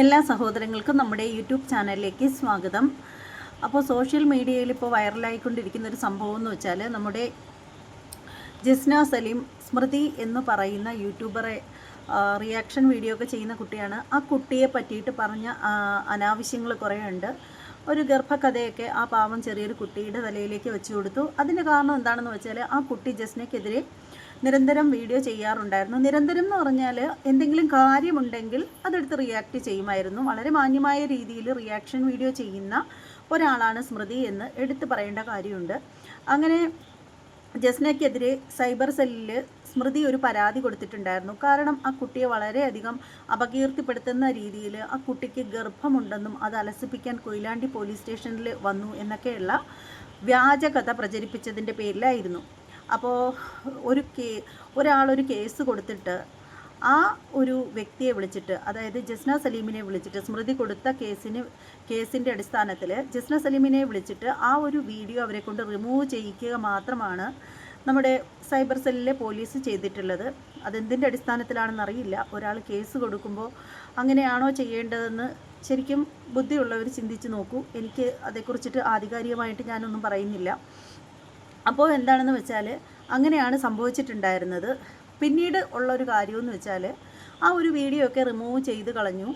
എല്ലാ സഹോദരങ്ങൾക്കും നമ്മുടെ യൂട്യൂബ് ചാനലിലേക്ക് സ്വാഗതം. അപ്പോൾ സോഷ്യൽ മീഡിയയിൽ ഇപ്പോൾ വൈറലായിക്കൊണ്ടിരിക്കുന്ന ഒരു സംഭവം എന്ന് വെച്ചാൽ നമ്മുടെ ജസ്ന സലീം സ്മൃതി എന്ന് പറയുന്ന യൂട്യൂബറെ റിയാക്ഷൻ വീഡിയോ ഒക്കെ ചെയ്യുന്ന കുട്ടിയാണ്. ആ കുട്ടിയെ പറ്റിയിട്ട് പറഞ്ഞ അനാവശ്യങ്ങൾ കുറേ ഉണ്ട് ഒരു ഗർഭകഥയൊക്കെ ആ പാവം ചെറിയൊരു കുട്ടിയുടെ തലയിലേക്ക് വെച്ച് കൊടുത്തു. അതിന്റെ കാരണം എന്താണെന്ന് വെച്ചാൽ ആ കുട്ടി ജസ്നയ്ക്കെതിരെ നിരന്തരം വീഡിയോ ചെയ്യാറുണ്ടായിരുന്നു. നിരന്തരം എന്ന് പറഞ്ഞാൽ എന്തെങ്കിലും കാര്യമുണ്ടെങ്കിൽ അതെടുത്ത് റിയാക്ട് ചെയ്യുമായിരുന്നു. വളരെ മാന്യമായ രീതിയിൽ റിയാക്ഷൻ വീഡിയോ ചെയ്യുന്ന ഒരാളാണ് സ്മൃതി എന്ന് എടുത്തു പറയേണ്ട കാര്യമുണ്ട്. അങ്ങനെ ജസ്നയ്ക്കെതിരെ സൈബർ സെല്ലിൽ സ്മൃതി ഒരു പരാതി കൊടുത്തിട്ടുണ്ടായിരുന്നു. കാരണം ആ കുട്ടിയെ വളരെയധികം അപകീർത്തിപ്പെടുത്തുന്ന രീതിയിൽ ആ കുട്ടിക്ക് ഗർഭമുണ്ടെന്നും അത് അലസിപ്പിക്കാൻ കൊയിലാണ്ടി പോലീസ് സ്റ്റേഷനിൽ വന്നു എന്നൊക്കെയുള്ള വ്യാജകഥ പ്രചരിപ്പിച്ചതിന്റെ പേരിലായിരുന്നു. അപ്പോൾ ഒരു കേ ഒരാളൊരു കേസ് കൊടുത്തിട്ട് ആ ഒരു വ്യക്തിയെ വിളിച്ചിട്ട് അതായത് ജസ്ന സലീമിനെ വിളിച്ചിട്ട് സ്മൃതി കൊടുത്ത കേസിന് കേസിന്റെ അടിസ്ഥാനത്തിൽ ജസ്ന സലീമിനെ വിളിച്ചിട്ട് ആ ഒരു വീഡിയോ അവരെ കൊണ്ട് റിമൂവ് ചെയ്യിക്കുക മാത്രമാണ് നമ്മുടെ സൈബർ സെല്ലിലെ പോലീസ് ചെയ്തിട്ടുള്ളത്. അതെന്തിന്റെ അടിസ്ഥാനത്തിലാണെന്ന് അറിയില്ല. ഒരാൾ കേസ് കൊടുക്കുമ്പോൾ അങ്ങനെയാണോ ചെയ്യേണ്ടതെന്ന് ശരിക്കും ബുദ്ധിയുള്ളവർ ചിന്തിച്ച് നോക്കൂ. എനിക്ക് അതേക്കുറിച്ചിട്ട് ആധികാരികമായിട്ട് ഞാനൊന്നും പറയുന്നില്ല. അപ്പോൾ എന്താണെന്ന് വെച്ചാൽ അങ്ങനെയാണ് സംഭവിച്ചിട്ടുണ്ടായിരുന്നത്. പിന്നീട് ഉള്ളൊരു കാര്യമെന്ന് വെച്ചാൽ ആ ഒരു വീഡിയോ ഒക്കെ റിമൂവ് ചെയ്ത് കളഞ്ഞു.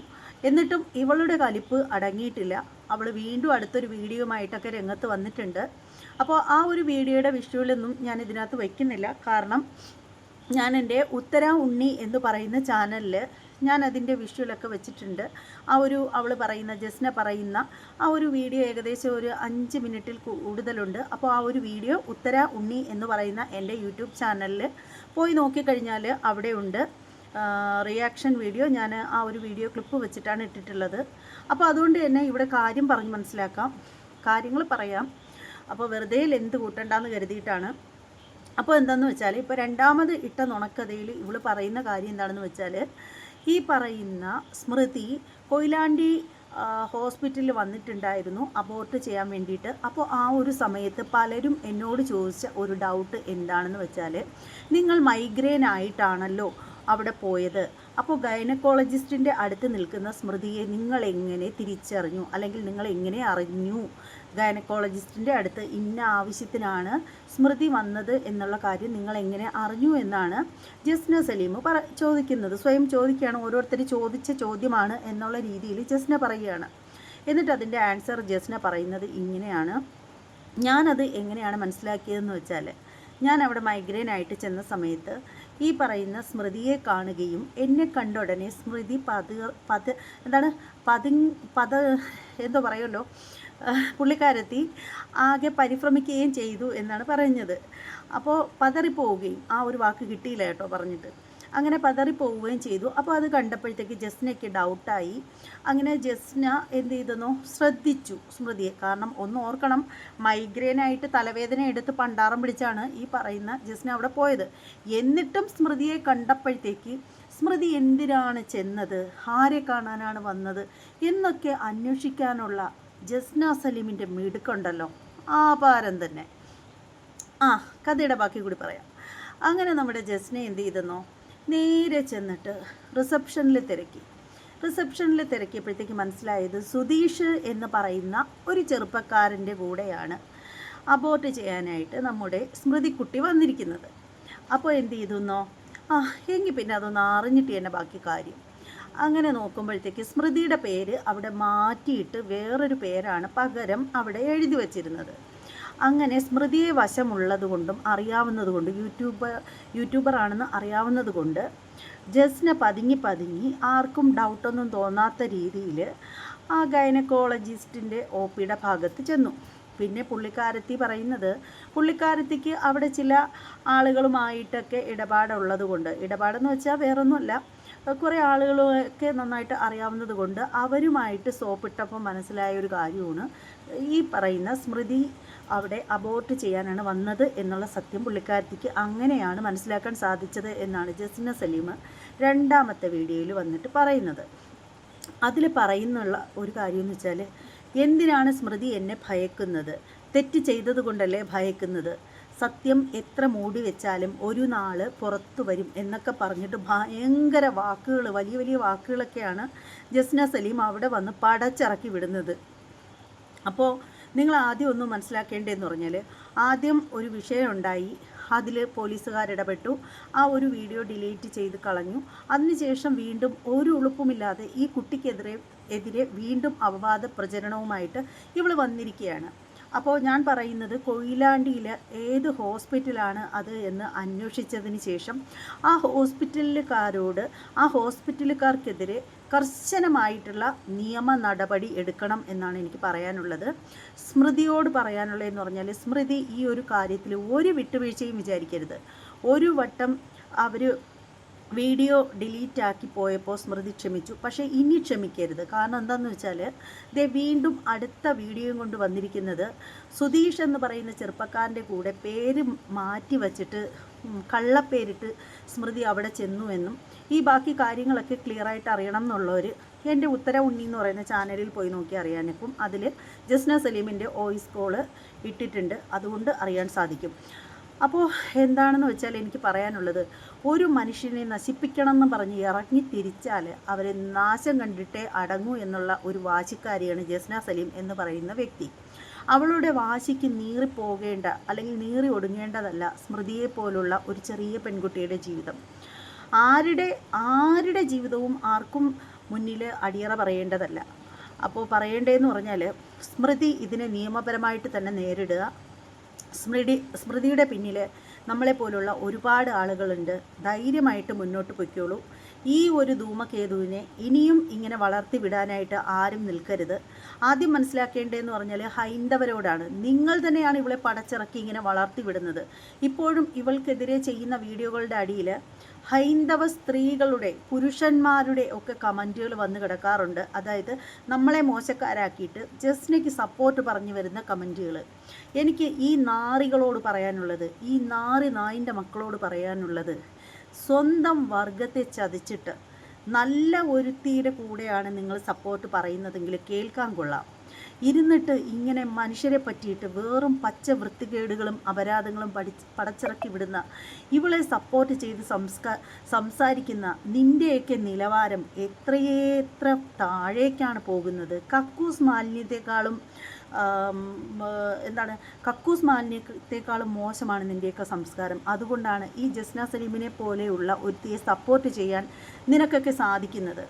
എന്നിട്ടും ഇവളുടെ കലിപ്പ് അടങ്ങിയിട്ടില്ല. അവൾ വീണ്ടും അടുത്തൊരു വീഡിയോയുമായിട്ടൊക്കെ രംഗത്ത് വന്നിട്ടുണ്ട്. അപ്പോൾ ആ ഒരു വീഡിയോയുടെ വിഷ്വലൊന്നും ഞാൻ ഇതിനകത്ത് വയ്ക്കുന്നില്ല കാരണം ഞാൻ എന്റെ ഉത്തര ഉണ്ണി എന്ന് പറയുന്ന ചാനലിൽ ഞാൻ അതിന്റെ വിഷ്വലൊക്കെ വെച്ചിട്ടുണ്ട്. ആ ഒരു അവൾ പറയുന്ന ജസ്ന പറയുന്ന ആ ഒരു വീഡിയോ ഏകദേശം ഒരു അഞ്ച് മിനിറ്റിൽ കൂടുതലുണ്ട്. അപ്പോൾ ആ ഒരു വീഡിയോ ഉത്തര ഉണ്ണി എന്ന് പറയുന്ന എന്റെ യൂട്യൂബ് ചാനലിൽ പോയി നോക്കിക്കഴിഞ്ഞാൽ അവിടെ ഉണ്ട് റിയാക്ഷൻ വീഡിയോ. ഞാൻ ആ ഒരു വീഡിയോ ക്ലിപ്പ് വെച്ചിട്ടാണ് ഇട്ടിട്ടുള്ളത്. അപ്പോൾ അതുകൊണ്ട് തന്നെ ഇവിടെ കാര്യം പറഞ്ഞ് മനസ്സിലാക്കാം. കാര്യങ്ങൾ പറയാം. അപ്പോൾ വെറുതെ ലെന്ത് കൂട്ടണ്ടെന്ന് കരുതിയിട്ടാണ്. അപ്പോൾ എന്താണെന്ന് വെച്ചാൽ ഇപ്പോൾ രണ്ടാമത് ഇട്ട നുണക്കഥയിൽ ഇവൾ പറയുന്ന കാര്യം എന്താണെന്ന് വെച്ചാൽ ഈ പറയുന്ന സ്മൃതി കൊയിലാണ്ടി ഹോസ്പിറ്റലിൽ വന്നിട്ടുണ്ടായിരുന്നു അബോർട്ട് ചെയ്യാൻ വേണ്ടിയിട്ട്. അപ്പോൾ ആ ഒരു സമയത്ത് പലരും എന്നോട് ചോദിച്ച ഒരു ഡൗട്ട് എന്താണെന്ന് വെച്ചാൽ നിങ്ങൾ മൈഗ്രെയിൻ ആയിട്ടാണല്ലോ അവിടെ പോയത്. അപ്പോൾ ഗൈനക്കോളജിസ്റ്റിന്റെ അടുത്ത് നിൽക്കുന്ന സ്മൃതിയെ നിങ്ങൾ എങ്ങനെ തിരിച്ചറിഞ്ഞു? അല്ലെങ്കിൽ നിങ്ങൾ എങ്ങനെ അറിഞ്ഞു? ഗൈനക്കോളജിസ്റ്റിന്റെ അടുത്ത് ഇന്ന ആവശ്യത്തിനാണ് സ്മൃതി വന്നത് എന്നുള്ള കാര്യം നിങ്ങൾ എങ്ങനെ അറിഞ്ഞു എന്നാണ് ജസ്ന സലീം പറ ചോദിക്കുന്നത്. സ്വയം ചോദിക്കുകയാണ്. ഓരോരുത്തർ ചോദിച്ച ചോദ്യമാണ് എന്നുള്ള രീതിയിൽ ജസ്ന പറയുകയാണ്. എന്നിട്ട് അതിന്റെ ആൻസർ ജസ്ന പറയുന്നത് ഇങ്ങനെയാണ്. ഞാനത് എങ്ങനെയാണ് മനസ്സിലാക്കിയതെന്ന് വെച്ചാൽ ഞാൻ അവിടെ മൈഗ്രെയിൻ ആയിട്ട് ചെന്ന സമയത്ത് ഈ പറയുന്ന സ്മൃതിയെ കാണുകയും എന്നെ കണ്ട ഉടനെ സ്മൃതി പത് പത് എന്താണ്? പതി പത എന്തോ പറയുമല്ലോ? പുള്ളിക്കാരത്തി ആകെ പരിഭ്രമിക്കുകയും ചെയ്തു എന്നാണ് പറഞ്ഞത് അപ്പോൾ പതറിപ്പോവുകയും ആ ഒരു വാക്ക് കിട്ടിയില്ല കേട്ടോ പറഞ്ഞിട്ട്. അങ്ങനെ പതറിപ്പോവുകയും ചെയ്തു. അപ്പോൾ അത് കണ്ടപ്പോഴത്തേക്ക് ജസ്നയ്ക്ക് ഡൗട്ടായി. അങ്ങനെ ജസ്ന എന്ത് ചെയ്തെന്നോ ശ്രദ്ധിച്ചു സ്മൃതിയെ. കാരണം ഒന്ന് ഓർക്കണം മൈഗ്രെയിനായിട്ട് തലവേദന എടുത്ത് പണ്ടാറം പിടിച്ചാണ് ഈ പറയുന്ന ജസ്ന അവിടെ പോയത്. എന്നിട്ടും സ്മൃതിയെ കണ്ടപ്പോഴത്തേക്ക് സ്മൃതി എന്തിനാണ് ചെന്നത്? ആരെ കാണാനാണ് വന്നത്? എന്നൊക്കെ അന്വേഷിക്കാനുള്ള ജസ്ന സലീമിന്റെ മിടുക്കുണ്ടല്ലോ. ആപാരം തന്നെ. ആ കഥയുടെ ബാക്കി കൂടി പറയാം. അങ്ങനെ നമ്മുടെ ജസ്ന എന്ത് ചെയ്തെന്നോ നേരെ ചെന്നിട്ട് റിസപ്ഷനിൽ തിരക്കി. റിസപ്ഷനിൽ തിരക്കിയപ്പോഴത്തേക്ക് മനസ്സിലായത് സുധീഷ് എന്ന് പറയുന്ന ഒരു ചെറുപ്പക്കാരന്റെ കൂടെയാണ് അബോർട്ട് ചെയ്യാനായിട്ട് നമ്മുടെ സ്മൃതിക്കുട്ടി വന്നിരിക്കുന്നത്. അപ്പോൾ എന്ത് ചെയ്തുന്നോ ആ എങ്കിൽ പിന്നെ അതൊന്ന് അറിഞ്ഞിട്ട് തന്നെ ബാക്കി കാര്യം. അങ്ങനെ നോക്കുമ്പോഴത്തേക്ക് സ്മൃതിയുടെ പേര് അവിടെ മാറ്റിയിട്ട് വേറൊരു പേരാണ് പകരം അവിടെ എഴുതി വച്ചിരുന്നത്. അങ്ങനെ സ്മൃതിയെ വശമുള്ളതുകൊണ്ടും കൊണ്ടും അറിയാവുന്നത് കൊണ്ട് യൂട്യൂബർ യൂട്യൂബറാണെന്ന് അറിയാവുന്നതുകൊണ്ട് കൊണ്ട് ജസ്ന പതുങ്ങി പതുങ്ങി ആർക്കും ഡൗട്ടൊന്നും തോന്നാത്ത രീതിയിൽ ആ ഗൈനക്കോളജിസ്റ്റിന്റെ ഒ പിയുടെ ഭാഗത്ത് ചെന്നു. പിന്നെ പുള്ളിക്കാരത്തി പറയുന്നത് പുള്ളിക്കാരത്തിക്ക് അവിടെ ചില ആളുകളുമായിട്ടൊക്കെ ഇടപാടുള്ളത് കൊണ്ട് ഇടപാടെന്ന് വെച്ചാൽ വേറൊന്നുമല്ല കുറേ ആളുകളൊക്കെ നന്നായിട്ട് അറിയാവുന്നത് കൊണ്ട് അവരുമായിട്ട് സോപ്പിട്ടപ്പോൾ മനസ്സിലായ ഒരു കാര്യമാണ് ഈ പറയുന്ന സ്മൃതി അവിടെ അബോർട്ട് ചെയ്യാനാണ് വന്നത് എന്നുള്ള സത്യം പുള്ളിക്കാരത്തിക്ക് അങ്ങനെയാണ് മനസ്സിലാക്കാൻ സാധിച്ചത് എന്നാണ് ജസ്ന സലീം രണ്ടാമത്തെ വീഡിയോയിൽ വന്നിട്ട് പറയുന്നത്. അതിൽ പറയുന്നുള്ള ഒരു കാര്യം എന്ന് വെച്ചാൽ എന്തിനാണ് സ്മൃതി എന്നെ ഭയക്കുന്നത്? തെറ്റ് ചെയ്തത് കൊണ്ടല്ലേ ഭയക്കുന്നത്? സത്യം എത്ര മൂടി വെച്ചാലും ഒരു നാൾ പുറത്തു വരും എന്നൊക്കെ പറഞ്ഞിട്ട് ഭയങ്കര വാക്കുകൾ വലിയ വലിയ വാക്കുകളൊക്കെയാണ് ജസ്ന സലീം അവിടെ വന്ന് പടച്ചിറക്കി വിടുന്നത്. അപ്പോൾ നിങ്ങൾ ആദ്യം ഒന്ന് മനസ്സിലാക്കേണ്ടതെന്ന് പറഞ്ഞാൽ ആദ്യം ഒരു വിഷയം ഉണ്ടായി അതിൽ പോലീസുകാർ ഇടപെട്ടു ആ ഒരു വീഡിയോ ഡിലീറ്റ് ചെയ്ത് കളഞ്ഞു. അതിനുശേഷം വീണ്ടും ഒരു ഉളുപ്പുമില്ലാതെ ഈ കുട്ടിക്കെതിരെ എതിരെ വീണ്ടും അപവാദ പ്രചരണവുമായിട്ട് ഇവൾ വന്നിരിക്കുകയാണ്. അപ്പോൾ ഞാൻ പറയുന്നത് കൊയിലാണ്ടിയിൽ ഏത് ഹോസ്പിറ്റലാണ് അത് എന്ന് അന്വേഷിച്ചതിന് ശേഷം ആ ഹോസ്പിറ്റലുകാരോട് ആ ഹോസ്പിറ്റലുകാർക്കെതിരെ കർശനമായിട്ടുള്ള നിയമ നടപടി എടുക്കണം എന്നാണ് എനിക്ക് പറയാനുള്ളത്. സ്മൃതിയോട് പറയാനുള്ളതെന്ന് പറഞ്ഞാൽ സ്മൃതി ഈ ഒരു കാര്യത്തിൽ ഒരു വിട്ടുവീഴ്ചയും വിചാരിക്കരുത്. ഒരു വട്ടം അവർ വീഡിയോ ഡിലീറ്റ് ആക്കി പോയപ്പോൾ സ്മൃതി ക്ഷമിച്ചു. പക്ഷേ ഇനി ക്ഷമിക്കരുത്. കാരണം എന്താണെന്ന് വെച്ചാൽ ദേ വീണ്ടും അടുത്ത വീഡിയോയും കൊണ്ട് വന്നിരിക്കുന്നത് സുധീഷ് എന്ന് പറയുന്ന ചെറുപ്പക്കാരന്റെ കൂടെ പേര് മാറ്റി വച്ചിട്ട് കള്ളപ്പേരിട്ട് സ്മൃതി അവിടെ ചെന്നു എന്നും ഈ ബാക്കി കാര്യങ്ങളൊക്കെ ക്ലിയർ ആയിട്ട് അറിയണം എന്നുള്ളവർ എന്റെ ഉത്തര ഉണ്ണി എന്ന് പറയുന്ന ചാനലിൽ പോയി നോക്കി അറിയാനൊക്കും. അതിൽ ജസ്ന സലീമിന്റെ വോയിസ് കോൾ ഇട്ടിട്ടുണ്ട്. അതുകൊണ്ട് അറിയാൻ സാധിക്കും. അപ്പോൾ എന്താണെന്ന് വെച്ചാൽ എനിക്ക് പറയാനുള്ളത് ഒരു മനുഷ്യനെ നശിപ്പിക്കണം എന്ന് പറഞ്ഞ് ഇറങ്ങി തിരിച്ചാൽ അവരെ നാശം കണ്ടിട്ടേ അടങ്ങൂ എന്നുള്ള ഒരു വാശിക്കാരിയാണ് ജസ്ന സലീം എന്ന് പറയുന്ന വ്യക്തി. അവളുടെ വാശിക്ക് നീറിപ്പോകേണ്ട അല്ലെങ്കിൽ നീറി ഒടുങ്ങേണ്ടതല്ല സ്മൃതിയെ പോലുള്ള ഒരു ചെറിയ പെൺകുട്ടിയുടെ ജീവിതം. ആരുടെ ആരുടെ ജീവിതവും ആർക്കും മുന്നിൽ അടിയറ പറയേണ്ടതല്ല. അപ്പോൾ പറയേണ്ടതെന്ന് പറഞ്ഞാൽ സ്മൃതി ഇതിനെ നിയമപരമായിട്ട് തന്നെ നേരിടുക സ്മൃതി സ്മൃതിയുടെ പിന്നിൽ നമ്മളെപ്പോലുള്ള ഒരുപാട് ആളുകളുണ്ട്. ധൈര്യമായിട്ട് മുന്നോട്ട് പൊയ്ക്കോളൂ. ഈ ഒരു ധൂമകേതുവിനെ ഇനിയും ഇങ്ങനെ വളർത്തി വിടാനായിട്ട് ആരും നിൽക്കരുത്. ആദ്യം മനസ്സിലാക്കേണ്ടതെന്ന് പറഞ്ഞാൽ ഹൈന്ദവരോടാണ്. നിങ്ങൾ തന്നെയാണ് ഇവളെ പടച്ചിറക്കി ഇങ്ങനെ വളർത്തി വിടുന്നത്. ഇപ്പോഴും ഇവൾക്കെതിരെ ചെയ്യുന്ന വീഡിയോകളുടെ അടിയിൽ ഹൈന്ദവ സ്ത്രീകളുടെ പുരുഷന്മാരുടെ ഒക്കെ കമന്റുകൾ വന്ന് കിടക്കാറുണ്ട്. അതായത് നമ്മളെ മോശക്കാരാക്കിയിട്ട് ജസ്നയ്ക്ക് സപ്പോർട്ട് പറഞ്ഞു വരുന്ന കമന്റുകൾ എനിക്ക് ഈ നാറികളോട് പറയാനുള്ളത് ഈ നാറി നായിന്റെ മക്കളോട് പറയാനുള്ളത് സ്വന്തം വർഗത്തെ ചതിച്ചിട്ട് നല്ല ഒരുത്തിയുടെ കൂടെയാണ് നിങ്ങൾ സപ്പോർട്ട് പറയുന്നതെങ്കിൽ കേൾക്കാൻ കൊള്ളാം. ഇരുന്നിട്ട് ഇങ്ങനെ മനുഷ്യരെ പറ്റിയിട്ട് വെറും പച്ച വൃത്തികേടുകളും അപരാധങ്ങളും പഠി പടച്ചിറക്കി വിടുന്ന ഇവളെ സപ്പോർട്ട് ചെയ്ത് സംസ്കാ സംസാരിക്കുന്ന നിന്റെയൊക്കെ നിലവാരം എത്രയെത്ര താഴേക്കാണ് പോകുന്നത്. കക്കൂസ് മാലിന്യത്തെക്കാളും എന്താണ് കക്കൂസ് മാലിന്യത്തെക്കാളും മോശമാണ് നിന്റെയൊക്കെ സംസ്കാരം. അതുകൊണ്ടാണ് ഈ ജസ്ന സലീമിനെ പോലെയുള്ള ഒരുത്തിയെ സപ്പോർട്ട് ചെയ്യാൻ നിനക്കൊക്കെ സാധിക്കുന്നത്.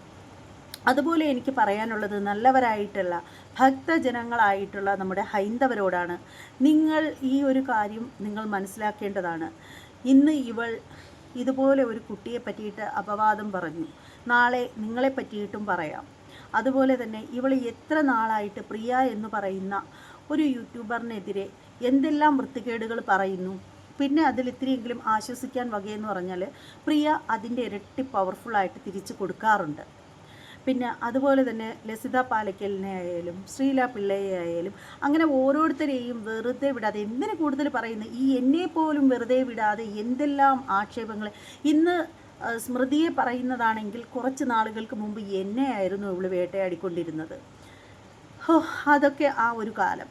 അതുപോലെ എനിക്ക് പറയാനുള്ളത് നല്ലവരായിട്ടുള്ള ഭക്തജനങ്ങളായിട്ടുള്ള നമ്മുടെ ഹൈന്ദവരോടാണ്. നിങ്ങൾ ഈ ഒരു കാര്യം നിങ്ങൾ മനസ്സിലാക്കേണ്ടതാണ്. ഇന്ന് ഇവൾ ഇതുപോലെ ഒരു കുട്ടിയെ പറ്റിയിട്ട് അപവാദം പറഞ്ഞു. നാളെ നിങ്ങളെ പറ്റിയിട്ടും പറയാം. അതുപോലെ തന്നെ ഇവൾ എത്ര നാളായിട്ട് പ്രിയ എന്ന് പറയുന്ന ഒരു യൂട്യൂബറിനെതിരെ എന്തെല്ലാം വൃത്തികേടുകൾ പറയുന്നു. പിന്നെ അതിൽ ഇത്രയെങ്കിലും ആശ്വസിക്കാൻ വകയെന്ന് പറഞ്ഞാൽ പ്രിയ അതിന്റെ ഇരട്ടി പവർഫുള്ളായിട്ട് തിരിച്ചു കൊടുക്കാറുണ്ട്. പിന്നെ അതുപോലെ തന്നെ ലസിത പാലക്കലിനെ ആയാലും ശ്രീല പിള്ളയെ ആയാലും അങ്ങനെ ഓരോരുത്തരെയും വെറുതെ വിടാതെ എന്തിനു കൂടുതൽ പറയുന്നു? ഈ എന്നെ പോലും വെറുതെ വിടാതെ എന്തെല്ലാം ആക്ഷേപങ്ങൾ? ഇന്ന് സ്മൃതിയെ പറയുന്നതാണെങ്കിൽ കുറച്ച് നാളുകൾക്ക് മുമ്പ് എന്നെയായിരുന്നു ഇവൾ വേട്ടയാടിക്കൊണ്ടിരുന്നത്. ഹോ അതൊക്കെ ആ ഒരു കാലം.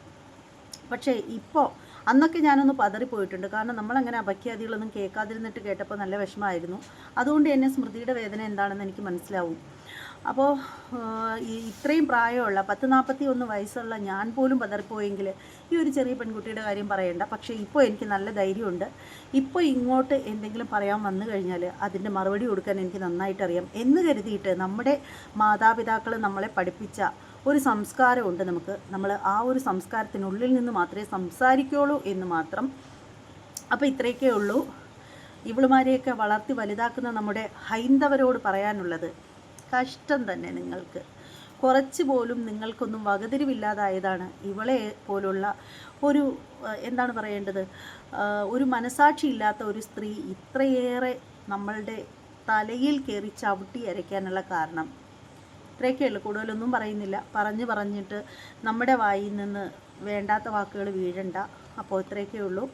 പക്ഷേ ഇപ്പോൾ അന്നൊക്കെ ഞാനൊന്ന് പതറിപ്പോയിട്ടുണ്ട്. കാരണം നമ്മളങ്ങനെ അപഖ്യാതികളൊന്നും കേൾക്കാതിരുന്നിട്ട് കേട്ടപ്പോൾ നല്ല വിഷമമായിരുന്നു. അതുകൊണ്ട് തന്നെ സ്മൃതിയുടെ വേദന എന്താണെന്ന് എനിക്ക് മനസ്സിലാവും. അപ്പോൾ ഇത്രയും പ്രായമുള്ള പത്ത് നാൽപ്പത്തി ഒന്ന് വയസ്സുള്ള ഞാൻ പോലും പതറിപ്പോയെങ്കിൽ ഈ ഒരു ചെറിയ പെൺകുട്ടിയുടെ കാര്യം പറയണ്ട. പക്ഷേ ഇപ്പോൾ എനിക്ക് നല്ല ധൈര്യമുണ്ട്. ഇപ്പോൾ ഇങ്ങോട്ട് എന്തെങ്കിലും പറയാൻ വന്നു കഴിഞ്ഞാൽ അതിന്റെ മറുപടി കൊടുക്കാൻ എനിക്ക് നന്നായിട്ടറിയാം. എന്ന് കരുതിയിട്ട് നമ്മുടെ മാതാപിതാക്കൾ നമ്മളെ പഠിപ്പിച്ച ഒരു സംസ്കാരമുണ്ട് നമുക്ക്. നമ്മൾ ആ ഒരു സംസ്കാരത്തിനുള്ളിൽ നിന്ന് മാത്രമേ സംസാരിക്കുകയുള്ളൂ എന്ന് മാത്രം. അപ്പോൾ ഇത്രയൊക്കെ ഉള്ളൂ. ഇവളുമാരെയൊക്കെ വളർത്തി വലുതാക്കുന്ന നമ്മുടെ ഹൈന്ദവരോട് പറയാനുള്ളത് കഷ്ടം തന്നെ നിങ്ങൾക്ക്. കുറച്ച് പോലും നിങ്ങൾക്കൊന്നും വകതിരിവില്ലാതായതാണ് ഇവളെ പോലുള്ള ഒരു എന്താണ് പറയേണ്ടത്? ഒരു മനസാക്ഷി ഇല്ലാത്ത ഒരു സ്ത്രീ ഇത്രയേറെ നമ്മളുടെ തലയിൽ കയറി ചവിട്ടി അരയ്ക്കാനുള്ള കാരണം. ഇത്രയൊക്കെ ഉള്ളൂ. കൂടുതലൊന്നും പറയുന്നില്ല. പറഞ്ഞു പറഞ്ഞിട്ട് നമ്മുടെ വായിൽ നിന്ന് വേണ്ടാത്ത വാക്കുകൾ വീഴണ്ട. അപ്പോൾ ഇത്രയൊക്കെ ഉള്ളൂ.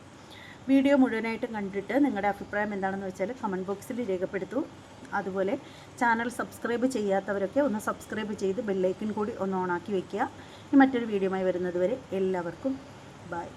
വീഡിയോ മുഴുവനായിട്ടും കണ്ടിട്ട് നിങ്ങളുടെ അഭിപ്രായം എന്താണെന്ന് വെച്ചാൽ കമന്റ് ബോക്സിൽ രേഖപ്പെടുത്തൂ. അതുപോലെ ചാനൽ സബ്സ്ക്രൈബ് ചെയ്യാത്തവരൊക്കെ ഒന്ന് സബ്സ്ക്രൈബ് ചെയ്ത് ബെല്ലൈക്കൻ കൂടി ഒന്ന് ഓണാക്കി വയ്ക്കുക ഈ മറ്റൊരു വീഡിയോയുമായി വരുന്നത് വരെ എല്ലാവർക്കും ബൈ